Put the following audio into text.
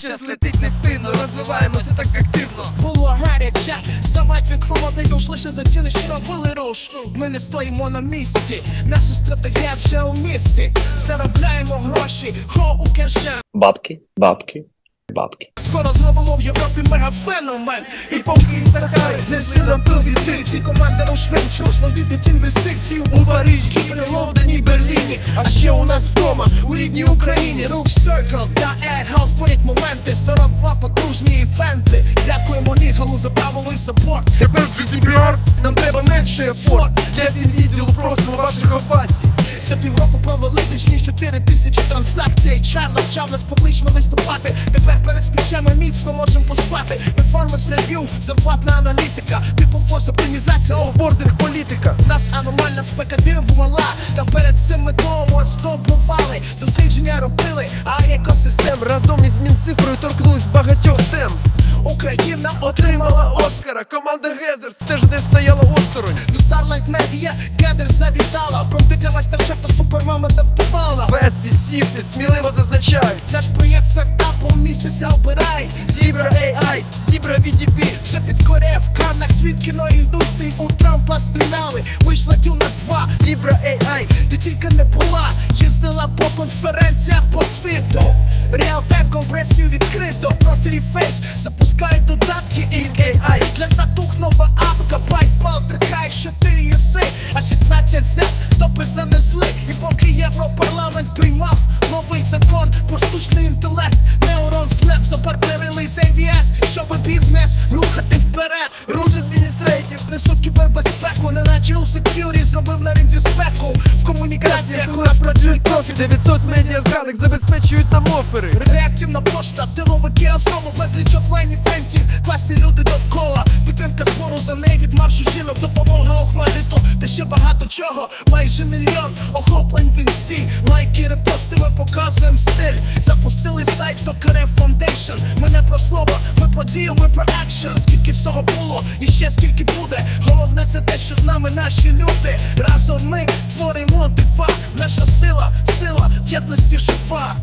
час летить невпинно, розвиваємося так активно. Було гаряче, ставать від холодний душ лише за ціни, що робили руш. Ми не стоїмо на місці, наша стратегія вже у місті. Заробляємо гроші, хо у кеше. Бабки, бабки, бабки. Скоро зробимо в Європі мегафеномен. І поки Сахари не сила пил від триці Команда Рошвенч нові від інвестицій У Парижі, Києві, Лондоні, Берліні. А ще у нас вдома, у рідній Україні. Рух Circle та House творять моменти. 42 потужні івенти. Дякуємо Нігалу за правовий саппорт. Тепер в GDPR нам треба менше ефорт. Для відділу просимо ваших овацій. За півроку провели більш ніж 4 тисячі транзакцій. Чар навчав нас публічно виступати. Тепер перед спічами міцно можемо поспати. Performance review, зарплатна аналітика. Типу фос оптимізація, Офбординг політика. Нас аномальна спека дивувала. Та перед цим ми довго здобували Дослідження робили, а екосистем Разом із Мінцифрою торкнулись багатьох тем. Україна отримала Оскара, команда Гезерс теж не стояла осторонь. До Starlight Media кадр завітала. Промти для майстер-шеф та супермама адаптувала Веспі, сміливо зазначають. Наш проєкт стартапу місяця обирай. Зібра AI, Зібра VDP. Вже підкоряє в канах світ кіноіндустрії. У Трампа стріляли, вийшла тюна 2 Зібра AI, Ти тільки не була, їздила по конференціях по світу. Реалтайм компресію відкрито, профілі фейс. Запускають додатки і AI Для татух нова апка, PayPal трикає, що ти єси. А 16 Z топи занесли І поки Європарламент приймав новий закон про штучний інтелект Neuron слеп запартнерили з AVS Щоб бізнес рухати у зробив на ринзі спеку. В комунікаціях у нас працюють профі. 900 медіа зганик забезпечують нам офери. Реактивна пошта, тиловики особо, безліч офлайн івентів. Класні люди довкола, підтримка збору за неї від маршу жінок, допомога охмадиту Та ще багато чого, майже мільйон охоплень в інсті. Лайки, репости, ми показуємо ми про дію, про екшен Скільки всього було і ще скільки буде. Головне це те, що з нами наші люди. Разом ми творимо дива Наша сила, сила в єдності жива